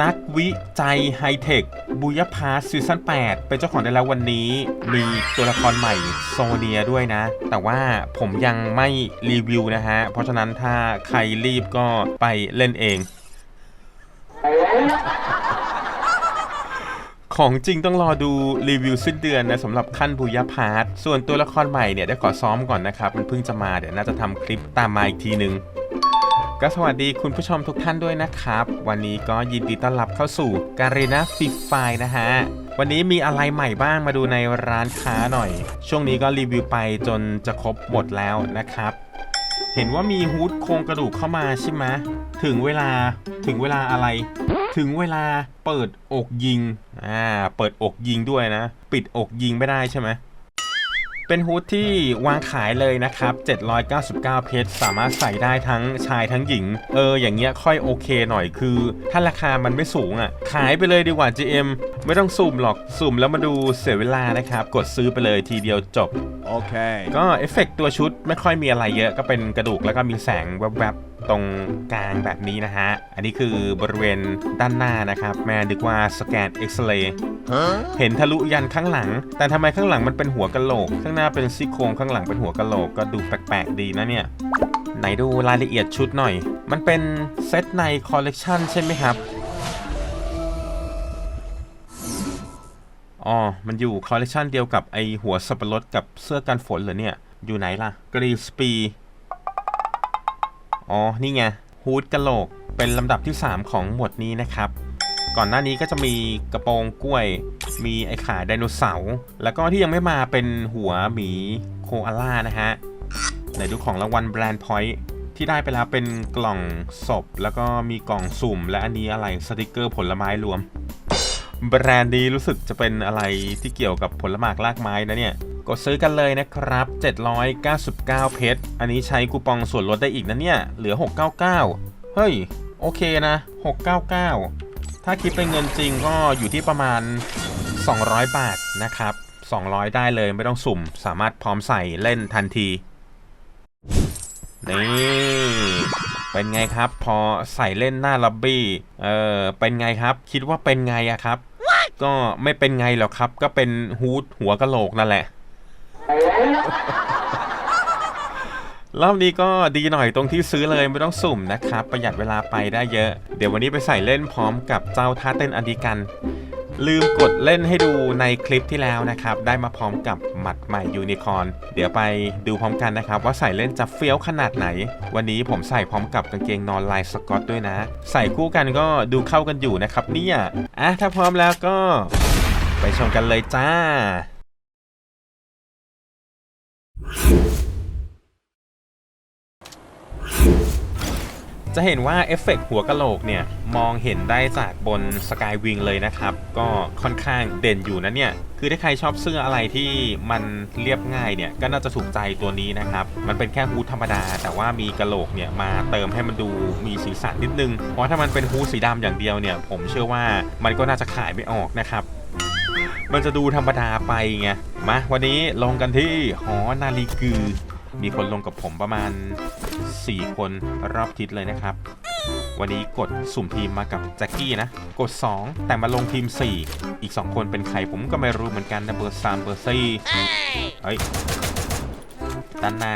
นักวิจัยไฮเทคบุยพาซีซั่น8 เป็นเจ้าของได้แล้ววันนี้ มีตัวละครใหม่โซเนียด้วยนะ แต่ว่าผมยังไม่รีวิวนะฮะ เพราะฉะนั้นถ้าใครรีบก็ไปเล่นเอง ของจริงต้องรอดูรีวิวสิ้นเดือนนะสำหรับขั้นบุยพาร์ทส่วนตัวละครใหม่เนี่ยได้ขอซ้อมก่อนนะครับ มันเพิ่งจะมาเดี๋ยวน่าจะทำคลิปตามมาอีกทีนึง ก็สวัสดีคุณผู้ชมทุกท่านด้วยนะครับ วันนี้ก็ยินดีต้อนรับเข้าสู่การีนาฟิฟไฟนะฮะ วันนี้มีอะไรใหม่บ้างมาดูในร้านค้าหน่อย ช่วงนี้ก็รีวิวไปจนจะครบหมดแล้วนะครับ เห็นว่ามีฮูดโครงกระดูกเข้ามาใช่ไหมถึงเวลาถึงเวลาอะไร ถึงเวลาเปิดอกยิงอ่าเปิดอกยิงด้วยนะ ปิดอกยิงไม่ได้ใช่ไหม เป็นฮูดที่วางขายเลยนะครับ 799 เพชรสามารถใส่ได้ทั้งชายทั้งหญิง เออ อย่างเงี้ยค่อยโอเคหน่อยคือ ถ้าราคามันไม่สูงอะ ขายไปเลยดีกว่า GM ไม่ต้องสุ่มหรอกสุ่มแล้วมาดูเสียเวลานะครับ กดซื้อไปเลยทีเดียวจบ Okay. ก็เอฟเฟกต์ตัวชุดไม่ค่อยมีอะไรเยอะก็เป็นกระดูกแล้วก็มีแสงแวบๆ ตรงกลางแบบนี้นะฮะ อันนี้คือบริเวณด้านหน้านะครับ แม่นึกว่าสแกนเอ็กซเรย์ Huh? เห็นทะลุยันข้างหลัง แต่ทำไมข้างหลังมันเป็นหัวกะโหลก ข้างหน้าเป็นซี่โครงข้างหลังเป็นหัวกะโหลกก็ดูแปลกๆดีนะเนี่ยไหนดูรายละเอียดชุดหน่อย มันเป็นเซตในคอลเลกชันใช่ไหมครับอ๋อ มันอยู่คอลเลกชันเดียวกับไอหัวสับปะรดกับเสื้อกันฝนเหรอเนี่ย อยู่ไหนล่ะกรีสปี อ๋อ นี่ไงฮูดกะโหลก เป็นลำดับที่ 3 ของหมวดนี้นะครับ ก่อนหน้านี้ก็จะมีกระโปรงกล้วย มีไอขาไดโนเสาร์ แล้วก็ที่ยังไม่มาเป็นหัวหมีโคอาล่านะฮะไหนดูของรางวัลแบรนด์พอยท์ที่ได้ไปแล้วเป็นกล่องศพ แล้วก็มีกล่องสุ่ม และอันนี้อะไรสติกเกอร์ผลไม้รวม แบรนด์นี้รู้สึกจะเป็นอะไรที่เกี่ยวกับผลหมากลากไม้นะเนี่ย กดซื้อกันเลยนะครับ 799 เพชร อันนี้ใช้คูปองส่วนลดได้อีกนะเนี่ย เหลือ 699 เฮ้ย โอเคนะ 699 ถ้าคิดเป็นเงินจริงก็อยู่ที่ประมาณ 200 บาทนะครับ 200 ได้เลยไม่ต้องสุ่ม สามารถพร้อมใส่เล่นทันที นี่เป็นไงครับ พอใส่เล่นหน้าล็อบบี้ เออเป็นไงครับ คิดว่าเป็นไงอะครับก็ไม่เป็นไงหรอกครับ ก็เป็นฮูดหัวกะโหลกนั่นแหละ รอบนี้ก็ดีหน่อยตรงที่ซื้อเลยไม่ต้องสุ่มนะครับ ประหยัดเวลาไปได้เยอะ เดี๋ยววันนี้ไปใส่เล่นพร้อมกับเจ้าท่าเต้นอดีกัน ลืมกดเล่นให้ดูในคลิปที่แล้วนะครับ ได้มาพร้อมกับหมัดใหม่ยูนิคอร์นเดี๋ยวไปดูพร้อมกันนะครับ ว่าใส่เล่นจะเฟี้ยวขนาดไหน วันนี้ผมใส่พร้อมกับกางเกงนอนลายสกอตด้วยนะ ใส่คู่กันก็ดูเข้ากันอยู่นะครับเนี่ยอะถ้าพร้อมแล้วก็ ไปชมกันเลยจ้า จะเห็นว่าเอฟเฟกต์หัวกะโหลกเนี่ย มองเห็นได้จากบนสกายวิงเลยนะครับ ก็ค่อนข้างเด่นอยู่นะเนี่ย คือถ้าใครชอบเสื้ออะไรที่มันเรียบง่ายเนี่ย ก็น่าจะถูกใจตัวนี้นะครับ มันเป็นแค่ฮูดธรรมดา แต่ว่ามีกะโหลกเนี่ยมาเติมให้มันดูมีสีสันนิดนึง เพราะถ้ามันเป็นฮูดสีดำอย่างเดียวเนี่ย ผมเชื่อว่ามันก็น่าจะขายไม่ออกนะครับ มันจะดูธรรมดาไปไงมาวันนี้ลงกันที่หอนาฬิกือ มีคนลงกับผมประมาณ 4 คนรอบทิศเลยนะครับ วันนี้กดสุ่มทีมมากับแจ็คกี้นะ กด 2 แต่มาลงทีม 4 อีก 2 คนเป็นใครผมก็ไม่รู้เหมือนกันนะเบอร์สามเบอร์สี่เฮ้ยด้านหน้า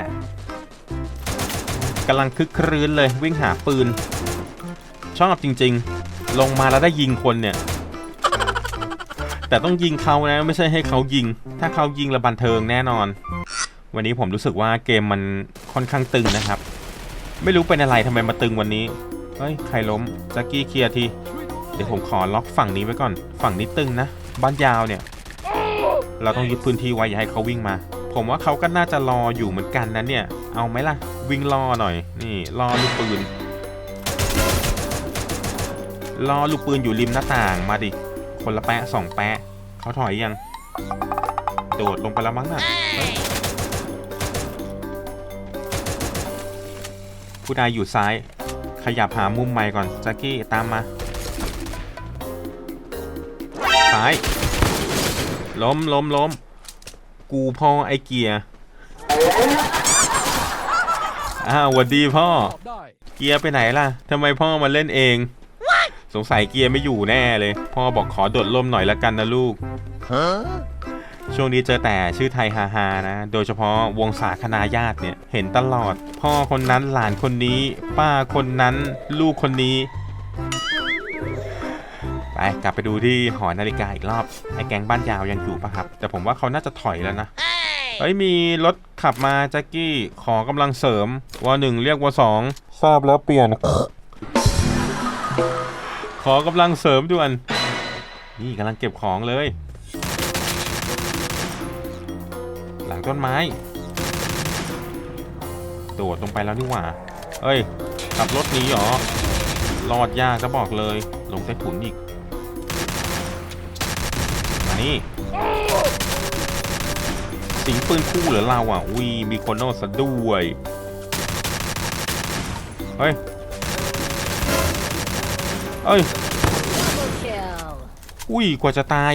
กำลังคึกครื้นเลยวิ่งหาปืน ชอบจริง ๆ ลงมาแล้วได้ยิงคนเนี่ย แต่ต้องยิงเขานะไม่ใช่ให้เขายิง ถ้าเขายิงระบันเทิงแน่นอน วันนี้ผมรู้สึกว่าเกมมันค่อนข้างตึงนะครับ ไม่รู้เป็นอะไรทำไมมาตึงวันนี้เฮ้ยใครล้มแจ็คกี้เคลียร์ทีเดี๋ยวผมขอล็อกฝั่งนี้ไว้ก่อน ฝั่งนี้ตึงนะ บ้านยาวเนี่ย เราต้องยึดพื้นที่ไว้อย่าให้เขาวิ่งมา ผมว่าเขาก็น่าจะรออยู่เหมือนกันนะเนี่ย เอาไหมล่ะ วิ่งรอหน่อย นี่รอลูกปืนรอลูกปืนอยู่ริมหน้าต่างมาดิ คนละแปะสองแปะเขาถอยยัง โดดลงไปแล้วมั้งน่ะผู้นายอยู่ซ้าย ขยับหามุมใหม่ก่อนแจ็คกี้ตามมาซ้ายล้มล้มล้มกูพ่อไอเกียร์อ้าววัดดีพ่อ เกียร์ไปไหนล่ะทำไมพ่อมาเล่นเอง สงสัยเกียร์ไม่อยู่แน่เลย พ่อบอกขอโดดร่มหน่อยละกันนะลูก ช่วงนี้เจอแต่ชื่อไทยฮาฮาๆนะ โดยเฉพาะวงศาคณาญาติเนี่ย เห็นตลอด พ่อคนนั้นหลานคนนี้ ป้าคนนั้นลูกคนนี้ ไปกลับไปดูที่หอนาฬิกาอีกรอบ ไอ้แก๊งบ้านยาวยังอยู่ปะครับ แต่ผมว่าเขาน่าจะถอยแล้วนะเฮ้ยมีรถขับมาแจ็คกี้ขอกำลังเสริมวหนึ่งเรียกวสองทราบแล้วเปลี่ยน ขอกำลังเสริมด่วน นี่กำลังเก็บของเลย หลังต้นไม้ โดดลงไปแล้วนี่หว่า เอ้ย ขับรถหนี้เหรอ รอดยากก็บอกเลย ลงใต้ถุนอีก มานี่ สิงปืนคู่เหรือเราอะ อุ้ย มีโคโนสะด้วย เฮ้ย เอ้ย Double kill. อุ้ย กว่าจะตาย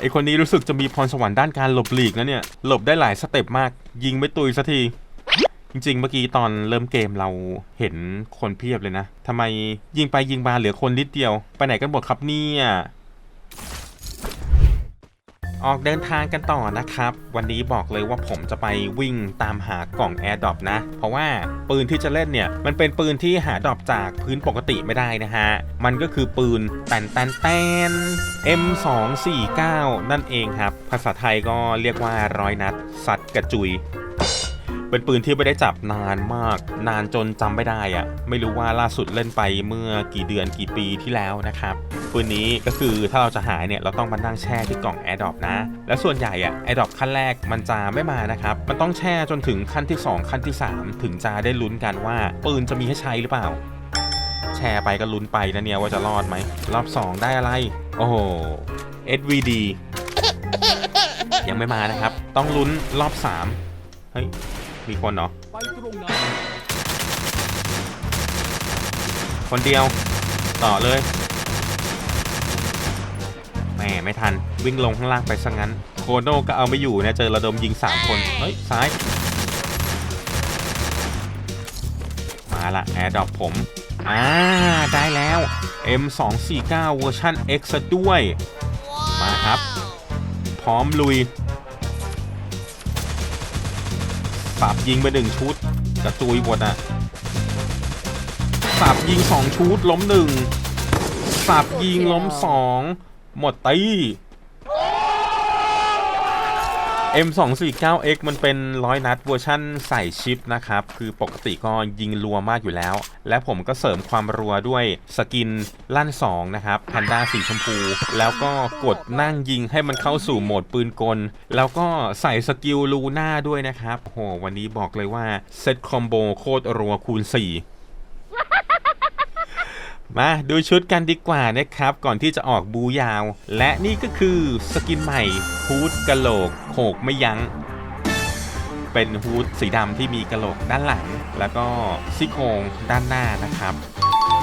ไอคนนี้รู้สึกจะมีพรสวรรค์ด้านการหลบหลีกนะเนี่ย หลบได้หลายสเต็ปมาก ยิงไม่ตุยสักที จริง ๆ เมื่อกี้ตอนเริ่มเกมเราเห็นคนเพียบเลยนะทำไมยิงไปยิงมาเหลือคนนิดเดียว ไปไหนกันหมดครับเนี่ย ออกเดินทางกันต่อนะครับ วันนี้บอกเลยว่าผมจะไปวิ่งตามหากล่องแอร์ดอปนะ เพราะว่าปืนที่จะเล่นเนี่ย มันเป็นปืนที่หาดรอปจากพื้นปกติไม่ได้นะฮะ มันก็คือปืนแตนแตนแตน M249 นั่นเองครับ ภาษาไทยก็เรียกว่าร้อยนัด สัตว์กระจุย เป็นปืนที่ไม่ได้จับนานมาก นานจนจำไม่ได้อะไม่รู้ว่าล่าสุดเล่นไปเมื่อกี่เดือนกี่ปีที่แล้วนะครับปืนนี้ก็คือถ้าเราจะหายเนี่ยเราต้องมานั่งแช่ที่กล่อง a i r d r o p นะ และส่วนใหญ่อะ a i r d r o p ขั้นแรกมันจะไม่มานะครับ มันต้องแช่จนถึงขั้นที่ 2 ขั้นที่ 3 ถึงจะได้ลุ้นกันว่า ปืนจะมีให้ใช้หรือเปล่า แชร์ไปก็ลุ้นไปนะเนี่ยว่าจะรอดไหมรอบ 2 ได้อะไร โอ้โห SVD ยังไม่มานะครับ ต้องลุ้นรอบ 3 เฮ้ย มีคนเหรอ ไปตรงนั้นคนเดียว ต่อเลยแหม่ไม่ทัน วิ่งลงข้างล่างไปซะงั้น โคโน่ก็เอาไม่อยู่นะเจอระดมยิง 3 คน เฮ้ย ซ้าย มาละแอร์ดรอปผม อ่า ได้แล้ว M249 เวอร์ชัน X ซะด้วย มาครับ พร้อมลุย สับยิงไปหนึ่งชุดกระจุยหมดอะสับยิงสองชุดล้มหนึ่งสับยิงล้มสองหมดตี M249X มันเป็นร้อยนัดเวอร์ชั่นใส่ชิปนะครับ คือปกติก็ยิงรัวมากอยู่แล้ว และผมก็เสริมความรัวด้วยสกินลั่น 2 นะครับแพนด้าสีชมพู แล้วก็กดนั่งยิงให้มันเข้าสู่โหมดปืนกล แล้วก็ใส่สกิลลูน่าด้วยนะครับโอ้โหวันนี้บอกเลยว่า เซตคอมโบโคตรรัวคูณ 4 มาดูชุดกันดีกว่านะครับ ก่อนที่จะออกบูยาว และนี่ก็คือสกินใหม่ฮูดกะโหลกโขกไม่ยัง้ง เป็นฮูดสีดำที่มีกะโหลกด้านหลัง แล้วก็ซี่โครงด้านหน้านะครับ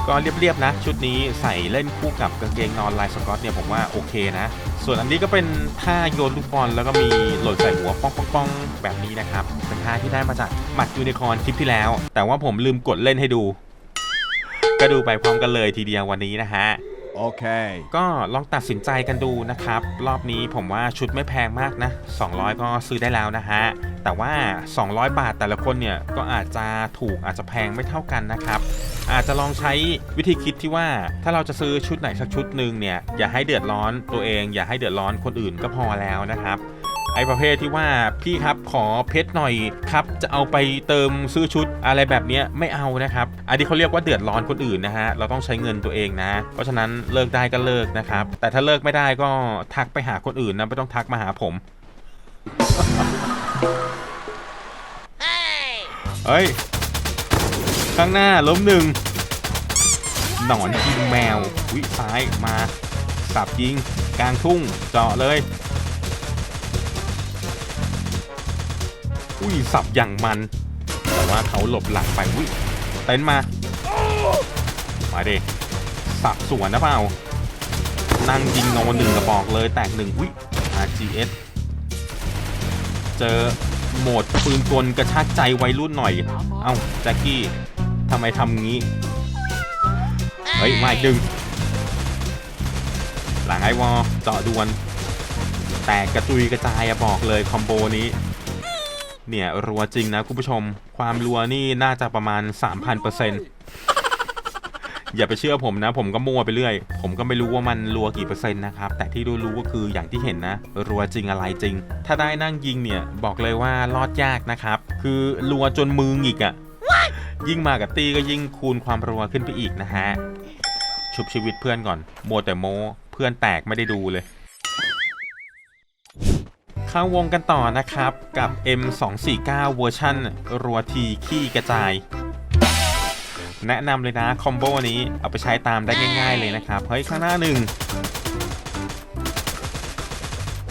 ก็เรียบๆนะ ชุดนี้ใส่เล่นคู่กับกางเกงนอนลายสกอตเนี่ยผมว่าโอเคนะ ส่วนอันนี้ก็เป็นท่าโยนลูกบอลแล้วก็มีหล่นใส่หัวป้องป้องๆแบบนี้นะครับเป็นท่าที่ได้มาจากหมัดยูนิคอร์นคลิปที่แล้ว แต่ว่าผมลืมกดเล่นให้ดู ก็ดูไปพร้อมกันเลยทีเดียววันนี้นะฮะ Okay. ก็ลองตัดสินใจกันดูนะครับ รอบนี้ผมว่าชุดไม่แพงมากนะ 200 ก็ซื้อได้แล้วนะฮะ แต่ว่า 200 บาทแต่ละคนเนี่ย ก็อาจจะถูกอาจจะแพงไม่เท่ากันนะครับ อาจจะลองใช้วิธีคิดที่ว่าถ้าเราจะซื้อชุดไหนสักชุดหนึ่งเนี่ย อย่าให้เดือดร้อนตัวเอง อย่าให้เดือดร้อนคนอื่นก็พอแล้วนะครับ ไอ้ประเภทที่ว่าพี่ครับขอเพชรหน่อยครับจะเอาไปเติมซื้อชุดอะไรแบบเนี้ยไม่เอานะครับอันนี้เขาเรียกว่าเดือดร้อนคนอื่นนะฮะเราต้องใช้เงินตัวเองนะ เพราะฉะนั้นเลิกได้ก็เลิกนะครับ แต่ถ้าเลิกไม่ได้ก็ทักไปหาคนอื่นนะไม่ต้องทักมาหาผมเฮ้ยข้างหน้าล้มหนึ่งหนอนยิงแมววิซ้ายมาสับยิง กลางทุ่งเจาะเลย อุ้ยสับอย่างมัน แต่ว่าเขาหลบหลังไปอุ้ยเต็นมา มาดิสับสวนนะเปล่า นั่งยิงโนหนึ่งกระบอกเลยแตกหนึ่งอุ้ย RGS เจอโหมดปืนกลกระชากใจวัยรุ่นหน่อย เอ้าแจ็คกี้ทำไมทำงี้ เฮ้ยมาอีกหนึ่งหลังไอวอลเจาะดวน แตกกระจุยกระจายอะบอกเลยคอมโบนี้ เนี่ยรัวจริงนะคุณผู้ชม ความรัวนี่น่าจะประมาณ 3,000%อย่าไปเชื่อผมนะ ผมก็มั่วไปเรื่อย ผมก็ไม่รู้ว่ามันรัวกี่เปอร์เซ็นต์นะครับ แต่ที่รู้ๆก็คืออย่างที่เห็นนะ รัวจริงอะไรจริง ถ้าได้นั่งยิงเนี่ย บอกเลยว่ารอดยากนะครับ คือรัวจนมือหงิกอะยิ่งมากับตีก็ยิ่งคูณความรัวขึ้นไปอีกนะฮะชุบชีวิตเพื่อนก่อนโมวแต่โมเพื่อนแตกไม่ได้ดูเลย เข้าวงกันต่อนะครับกับ M249 เวอร์ชันรัวทีขี้กระจาย แนะนำเลยนะคอมโบนี้เอาไปใช้ตามได้ง่าย ๆเลยนะครับ เฮ้ย ข้างหน้าหนึ่ง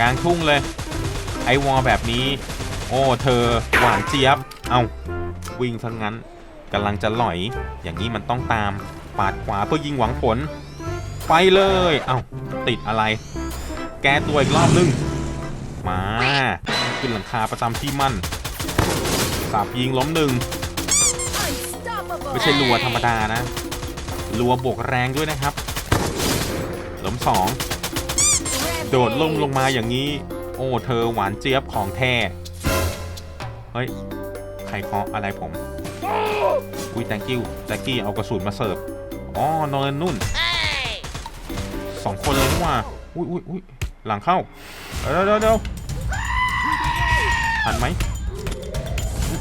กลางทุ่งเลย ไอวอลแบบนี้ โอ้เธอหวานเจี๊ยบ เอาวิ่งซะงั้นกำลังจะหลอย อย่างนี้มันต้องตามปาดขวาเพื่อยิงหวังผล ไปเลย เอาติดอะไร แกตัวอีกรอบนึง มา ขึ้นหลังคาประจำที่มั่นสับยิงล้มหนึ่งไม่ใช่รัวธรรมดานะรัวบวกแรงด้วยนะครับ ล้มสองโดดล่มลงมาอย่างนี้ โอ้เธอหวานเจี๊ยบของแท้เฮ้ยใครเคาะอะไรผม อุ้ย thank you แจ็คกี้เอากระสุนมาเสิร์ฟอ๋อนอนนุ่นสองคนเลยนี่ว่าอุ้ยอุ้ยอุ้ยหลังเข้า เดี๋ยวเดี๋ยวเดี๋ยวทันไหม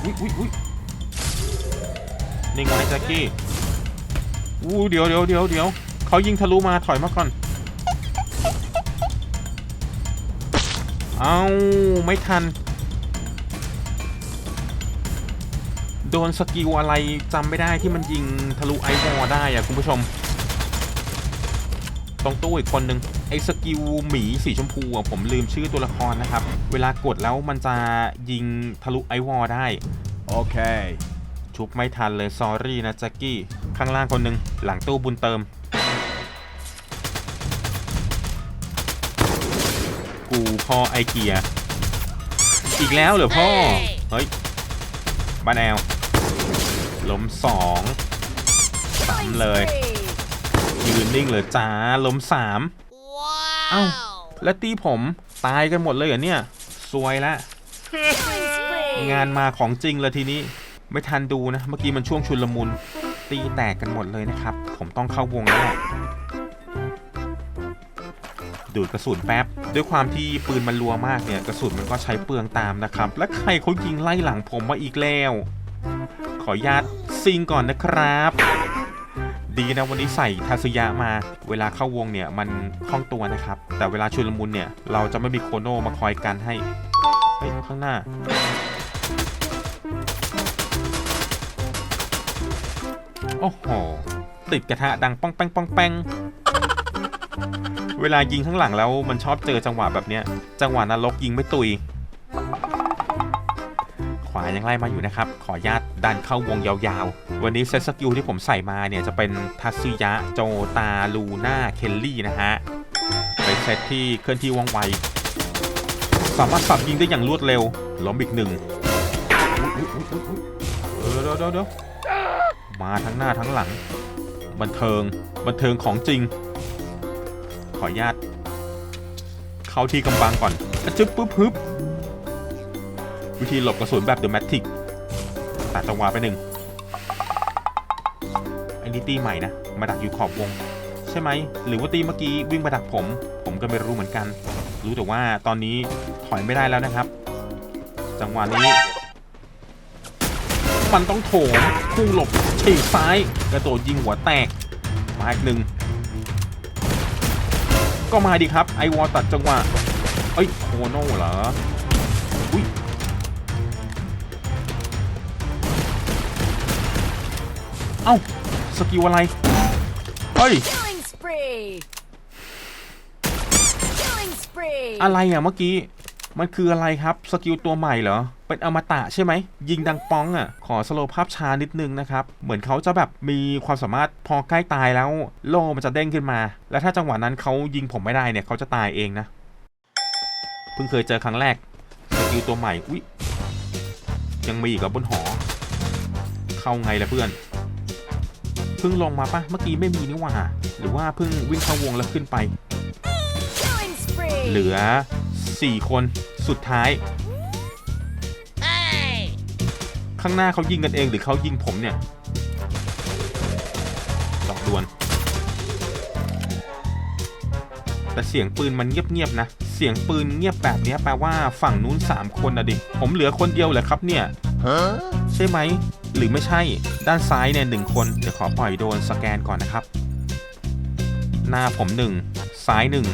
อุ้ยอุ้ยอุ้ยนี่ไงแจ็คกี้อู้เดี๋ยวเดี๋ยวเดี๋ยวเดี๋ยวเขายิงทะลุมาถอยมาก่อน เอาไม่ทัน โดนสกิลอะไรจำไม่ได้ที่มันยิงทะลุไอวอได้อะคุณผู้ชม ตรงตู้อีกคนนึง ไอ้สกิลหมีสีชมพูอะผมลืมชื่อตัวละครนะครับ เวลากดแล้วมันจะยิงทะลุไอวอลได้ Okay. ชุบไม่ทันเลยซอรี่นะแจ็คกี้ ข้างล่างคนหนึ่งหลังตู้บุญเติม กูพ่อไอเกียอีกแล้วเหรอพ่อ เฮ้ยบ้านแอลล้มสองสามเลย ยืนนิ่งเลยจ้าล้มสามเอ้าและตีผมตายกันหมดเลยเหรอเนี่ยสวยละ งานมาของจริงเลยทีนี้ ไม่ทันดูนะ เมื่อกี้มันช่วงชุลมุน ตีแตกกันหมดเลยนะครับ ผมต้องเข้าวงแล้วแหละดูดกระสุนแป๊บ ด้วยความที่ปืนมันรัวมากเนี่ย กระสุนมันก็ใช้เปลืองตามนะครับ และใครเขายิงไล่หลังผมมาอีกแล้ว ขออนุญาตซิงก่อนนะครับ ดีนะวันนี้ใส่ทาสุยะมา เวลาเข้าวงเนี่ยมันคล่องตัวนะครับ แต่เวลาชุลมุนเนี่ยเราจะไม่มีโคโนมาคอยกันให้ เฮ้ยข้างหน้า โอ้โห ติดกระทะดังป้องแป้งป้องแป้งเวลายิงข้างหลังแล้วมันชอบเจอจังหวะแบบเนี้ย จังหวะนรกยิงไม่ตุย วายังไล่มาอยู่นะครับ ขออนุญาตดันเข้าวงยาวๆ วันนี้เซตสกิลที่ผมใส่มาเนี่ย จะเป็นทัตสึยะโจตาลูน่าเคลลี่นะฮะเป็นเซตที่เคลื่อนที่ว่องไว สามารถสับยิงได้อย่างรวดเร็วล้มอีกหนึ่งเดี๋ยวเดี๋ยวเดี๋ยวมาทั้งหน้าทั้งหลัง บันเทิงบันเทิงของจริง ขออนุญาตเข้าที่กำบังก่อนจึ๊บปึ๊บฮึบ วิธีหลบกระสุนแบบเดอะแมทริกตัดจังหวะไปหนึ่งอันนี้ตีใหม่นะ มาดักอยู่ขอบวง ใช่ไหม หรือว่าตีเมื่อกี้วิ่งมาดักผม ผมก็ไม่รู้เหมือนกัน รู้แต่ว่าตอนนี้ถอยไม่ได้แล้วนะครับ จังหวะนี้ มันต้องโถมพุ่งหลบฉีกซ้าย กระโดดยิงหัวแตก มาอีกหนึ่งก็มาดีครับไอวอลตัดจังหวะเอ้ยโคโน่เหรอ เอ้า สกิลอะไร เฮ้ย Killing spree. Killing spree. อะไรอะเมื่อกี้ มันคืออะไรครับ สกิลตัวใหม่เหรอ เป็นอมตะใช่ไหม ยิงดังป้องอะ ขอสโลว์ภาพช้านิดนึงนะครับ เหมือนเขาจะแบบมีความสามารถพอใกล้ตายแล้วโล่มันจะเด้งขึ้นมา แล้วถ้าจังหวะนั้นเขายิงผมไม่ได้เนี่ยเขาจะตายเองนะ เพิ่งเคยเจอครั้งแรก สกิลตัวใหม่ อุ๊ย ยังมีอีกกับบนหอ เข้าไงล่ะเพื่อนฮึ พิ่งลงมาปะเมื่อกี้ไม่มีนี่หว่า หรือว่าเพิ่งวิ่งเข้าวงแล้วขึ้นไป Killing spree. เหลือ 4 คนสุดท้าย ข้างหน้าเขายิงกันเองหรือเขายิงผมเนี่ยดอกดวน แต่เสียงปืนมันเงียบๆนะ เสียงปืนเงียบแบบเนี้ยแปลว่าฝั่งนู้น 3 คนนะดิ ผมเหลือคนเดียวเหรอครับเนี่ยใช่ไหม หรือไม่ใช่ด้านซ้ายเนี่ยหนึ่งคน เดี๋ยวขอปล่อยโดนสแกนก่อนนะครับ หน้าผมหนึ่งซ้ายหนึ่ง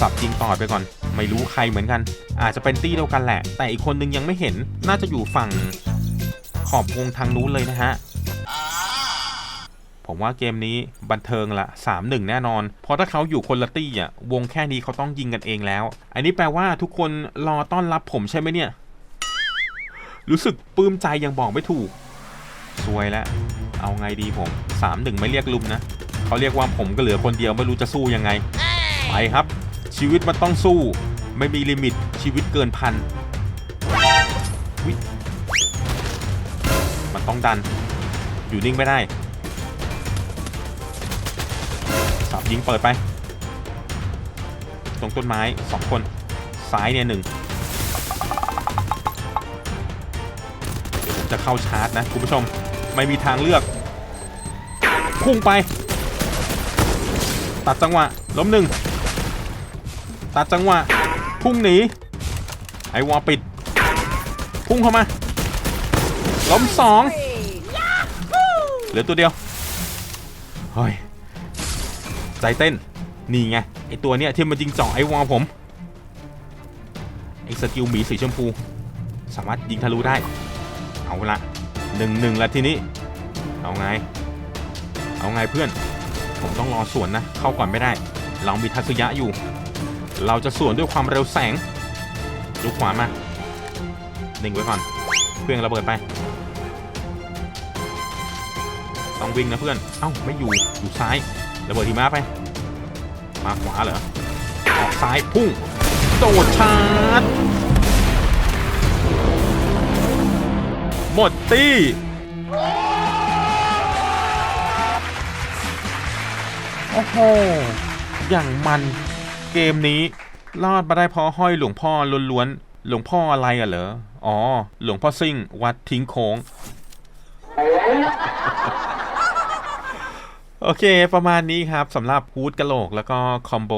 สับยิงต่อไปก่อน ไม่รู้ใครเหมือนกัน อาจจะเป็นตี้เดียวกันแหละ แต่อีกคนนึงยังไม่เห็นน่าจะอยู่ฝั่งขอบวงทางนู้นเลยนะฮะผมว่าเกมนี้บันเทิงละ 3-1 แน่นอน เพราะถ้าเขาอยู่คนละตี้อะวงแค่นี้เขาต้องยิงกันเองแล้ว อันนี้แปลว่าทุกคนรอต้อนรับผมใช่ไหมเนี่ย รู้สึกปลื้มใจยังบอกไม่ถูก สวยแล้ว เอาไงดีผม3-1ไม่เรียกลุมนะเขาเรียกว่าผมก็เหลือคนเดียวไม่รู้จะสู้ยังไง ไปครับ ชีวิตมันต้องสู้ ไม่มีลิมิตชีวิตเกินพันมันต้องดัน อยู่นิ่งไม่ได้สับยิงเปิดไป ตรงต้นไม้สองคน ซ้ายเนี่ยหนึ่ง จะเข้าชาร์จนะคุณผู้ชมไม่มีทางเลือก พุ่งไป ตัดจังหวะล้มหนึ่งตัดจังหวะ พุ่งหนี ไอวอปิด พุ่งเข้ามา ล้มสองเหลือตัวเดียวเฮ้ยใจเต้น นี่ไง ไอตัวเนี้ยที่มันยิงจ่อไอวอผม ไอสกิลหมีสีชมพู สามารถยิงทะลุได้ เอาละหนึ่งหนึ่งละทีนี้ เอาไง เอาไงเพื่อน ผมต้องรอสวนนะ เข้าก่อนไม่ได้ เรามีทัศยะอยู่ เราจะสวนด้วยความเร็วแสงดูขวามาหนิ่งไว้ก่อนเพื่อนระเบิดไป ต้องวิ่งนะเพื่อน เอ้าไม่อยู่ อยู่ซ้าย ระเบิดทีม้าไป มาขวาเหรอ ออกซ้ายพุ่ง โดดชาร์จ หมดตี้โอ้โห อย่างมันเกมนี้ รอดมาได้เพราะห้อยหลวงพ่อล้วนๆ หลวงพ่ออะไรอะเหรอ อ๋อ หลวงพ่อซิ่ง วัดทิ้งโค้ง โอเค ประมาณนี้ครับสำหรับฮูดกะโหลก แล้วก็คอมโบ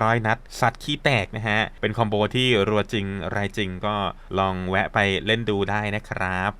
ร้อยนัด สัตว์ขี้แตกนะฮะ เป็นคอมโบที่รัวจริง รายจริงก็ลองแวะไปเล่นดูได้นะครับ